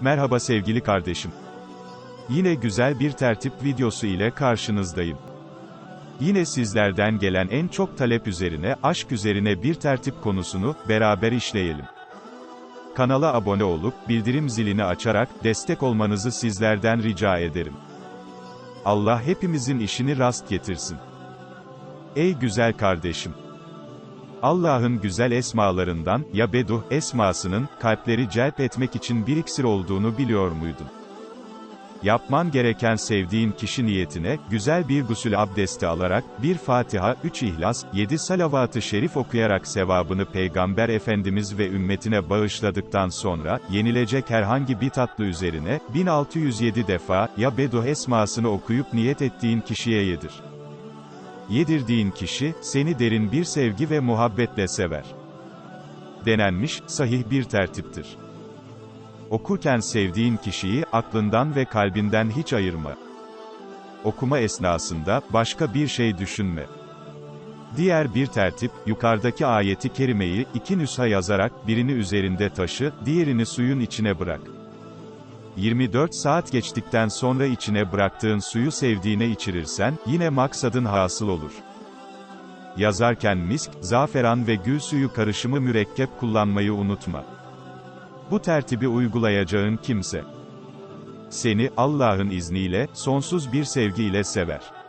Merhaba sevgili kardeşim. Yine güzel bir tertip videosu ile karşınızdayım. Yine sizlerden gelen en çok talep üzerine, aşk üzerine bir tertip konusunu, beraber işleyelim. Kanala abone olup, bildirim zilini açarak, destek olmanızı sizlerden rica ederim. Allah hepimizin işini rast getirsin. Ey güzel kardeşim! Allah'ın güzel esmalarından, ya Beduh esmasının, kalpleri celp etmek için bir iksir olduğunu biliyor muydun? Yapman gereken sevdiğin kişi niyetine, güzel bir gusül abdesti alarak, bir Fatiha, 3 İhlas, 7 salavat-ı şerif okuyarak sevabını Peygamber Efendimiz ve ümmetine bağışladıktan sonra, yenilecek herhangi bir tatlı üzerine, 1607 defa, ya Beduh esmasını okuyup niyet ettiğin kişiye yedir. Yedirdiğin kişi, seni derin bir sevgi ve muhabbetle sever. Denenmiş, sahih bir tertiptir. Okurken sevdiğin kişiyi, aklından ve kalbinden hiç ayırma. Okuma esnasında, başka bir şey düşünme. Diğer bir tertip, yukarıdaki ayeti kerimeyi, iki nüsha yazarak, birini üzerinde taşı, diğerini suyun içine bırak. 24 saat geçtikten sonra içine bıraktığın suyu sevdiğine içirirsen, yine maksadın hasıl olur. Yazarken misk, zaferan ve gül suyu karışımı mürekkep kullanmayı unutma. Bu tertibi uygulayacağın kimse, seni, Allah'ın izniyle, sonsuz bir sevgiyle sever.